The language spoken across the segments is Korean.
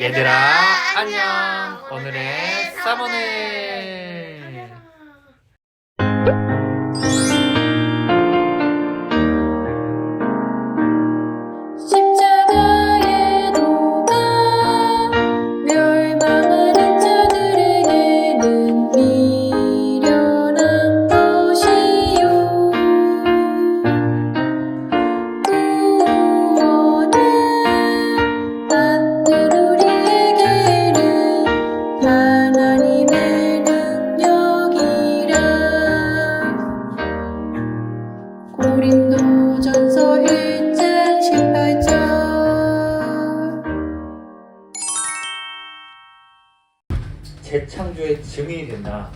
얘들아 안녕. 오늘의 사모네 재창조의 증인이 된다.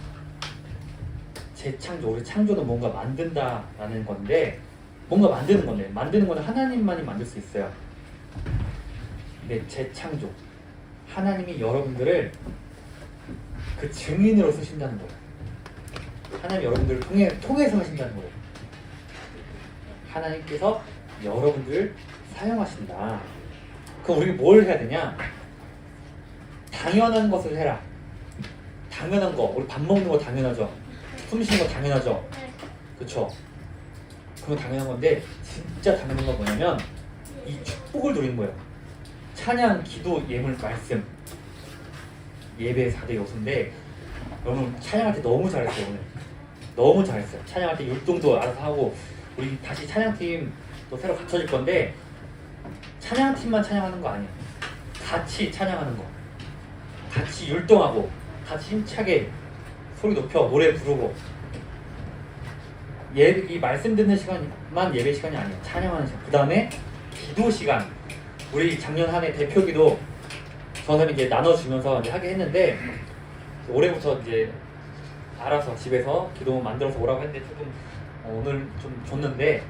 재창조, 우리 창조는 뭔가 만든다라는 건데, 뭔가 만드는 건데, 만드는 건 하나님만이 만들 수 있어요. 근데 재창조, 하나님이 여러분들을 그 증인으로 쓰신다는 거예요. 하나님 여러분들을 통해 통해서 하신다는 거예요. 하나님께서 여러분들을 사용하신다. 그럼 우리 뭘 해야 되냐? 당연한 것을 해라. 당연한 거, 우리 밥 먹는 거 당연하죠. 숨 쉬는 거 당연하죠. 그쵸? 그건 당연한 건데, 진짜 당연한 건 뭐냐면, 이 축복을 누리는 거예요. 찬양, 기도, 예물, 말씀. 예배의 4대 요소인데, 여러분, 찬양할 때 너무 잘했어요, 오늘. 너무 잘했어요. 찬양할 때 율동도 알아서 하고, 우리 다시 찬양팀 또 새로 갖춰질 건데, 찬양팀만 찬양하는 거 아니야. 같이 찬양하는 거. 같이 율동하고 같이 힘차게 소리 높여 노래 부르고. 예, 이 말씀 듣는 시간만 예배 시간이 아니에요. 찬양하는 시간. 그 다음에 기도 시간. 우리 작년 한 해 대표 기도 전사님 이제 나눠주면서 이제 하게 했는데 올해부터 이제 알아서 집에서 기도 만들어서 오라고 했는데 조금 어, 오늘 좀 줬는데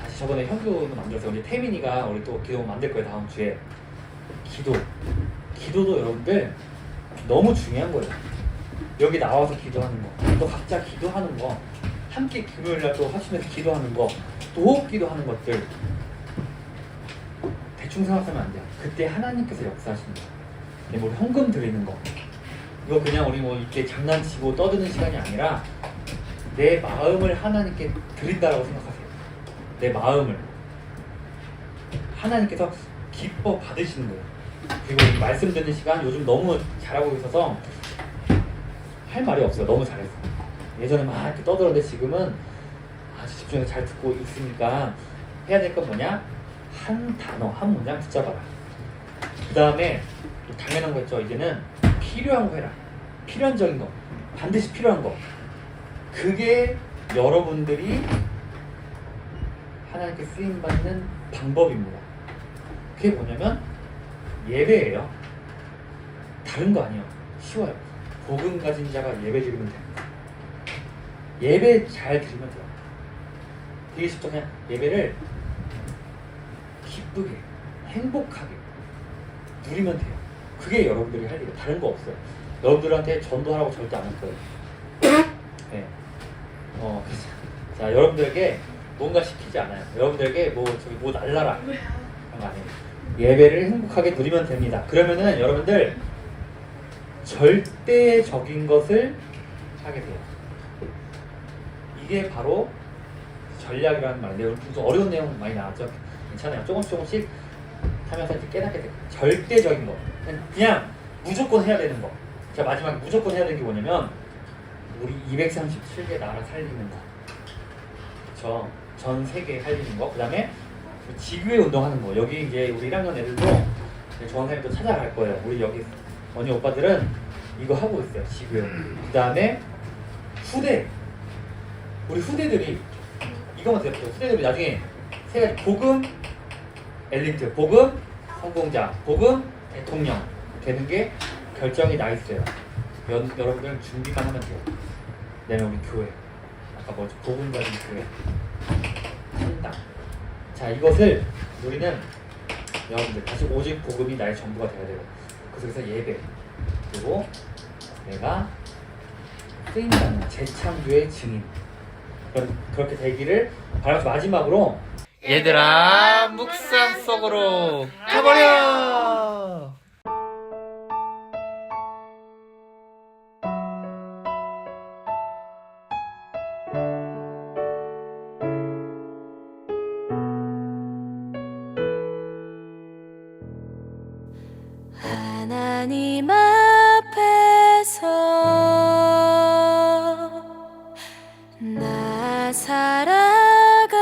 다시 저번에 현규도 만들었어요 우리 태민이가 우리 또 기도 만들 거예요 다음 주에. 기도. 기도도 여러분들 너무 중요한 거예요. 여기 나와서 기도하는 거, 또 각자 기도하는 거, 함께 금요일날 또 합심해서 기도하는 거, 또 기도하는 것들 대충 생각하면 안 돼요. 그때 하나님께서. 근데 뭐 현금 드리는 거, 이거 그냥 우리 뭐 이렇게 장난치고 떠드는 시간이 아니라 내 마음을 하나님께 드린다라고 생각하세요. 내 마음을 하나님께서 기뻐 받으시는 거예요. 그리고 이 말씀 듣는 시간 요즘 너무 잘하고 있어서 할 말이 없어요. 너무 잘했어. 예전에 막 이렇게 떠들었는데 지금은 아주 집중해서 잘 듣고 있으니까 해야 될 건 뭐냐? 한 단어, 한 문장 붙잡아라. 그 다음에 당연한 거 있죠. 이제는 필요한 거 해라. 필연적인 거. 반드시 필요한 거. 그게 여러분들이 하나님께 쓰임 받는 방법입니다. 그게 뭐냐면 예배예요. 다른 거 아니에요. 쉬워요. 복음 가진 자가 예배 드리면 됩니다. 예배 잘 드리면 돼요. 쉽죠. 그냥 예배를 기쁘게, 행복하게 누리면 돼요. 그게 여러분들이 할 일이에요. 다른 거 없어요. 여러분들한테 전도하라고 절대 안 할 거예요. 네. 어, 그래서 자, 여러분들에게 뭔가 시키지 않아요. 여러분들에게 뭐, 저기 뭐 날라라. 그런 거 아니에요. 예배를 행복하게 누리면 됩니다. 그러면은 여러분들 절대적인 것을 하게 돼요. 이게 바로 전략이라는 말인데 오늘 좀 어려운 내용 많이 나왔죠. 괜찮아요. 조금씩 조금씩 하면서 이제 깨닫게 돼요. 절대적인 거. 그냥, 무조건 해야 되는 거. 자 마지막에 무조건 해야 되는 게 뭐냐면 우리 237개 나라 살리는 거. 그쵸. 전 세계 살리는 거. 그 다음에 지구의 운동하는 거. 여기 이제 우리 1학년 애들도 조원사님도 찾아갈 거예요. 우리 여기 언니 오빠들은 이거 하고 있어요. 지구의 운동. 그 다음에 후대. 우리 후대들이 이거만 들었어요. 후대들이 나중에 세 가지 복음 엘리트, 복음 성공자, 복음 대통령 되는 게 결정이 나 있어요. 여, 여러분들 준비만 하면 돼요. 그다음에 우리 교회. 아까 뭐죠? 복음 가진 교회. 자 이것을 우리는 여러분들 다시 오직 복음이 나의 전부가 돼야 돼요. 그 속에서 예배 그리고 내가 쓰임받는 재창조의 증인 그런 그렇게 되기를 바라면서 마지막으로 얘들아 묵상 속으로 가버려 하나님 앞에서 나 살아가리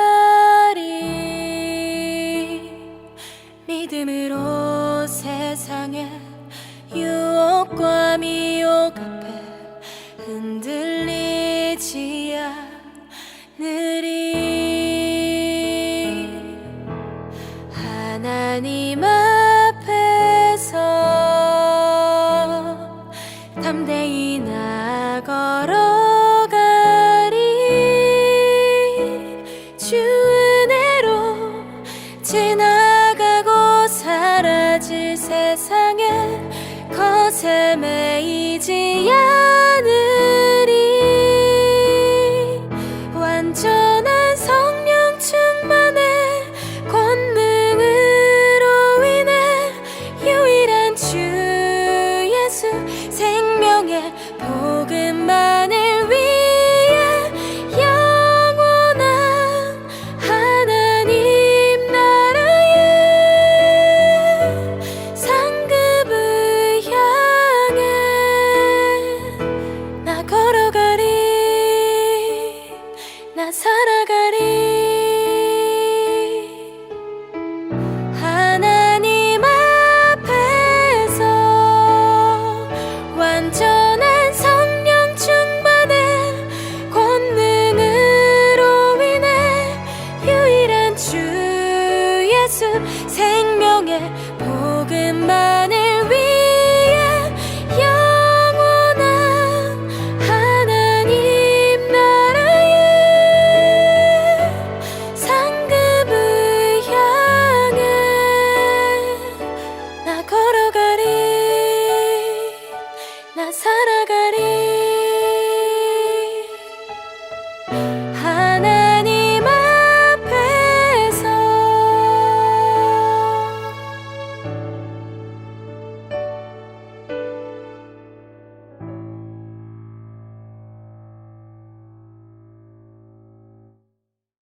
믿음으로 세상의 유혹과 미혹 앞에 흔들리지 않으리. 하나님 앞 주 예수 생명의 복음만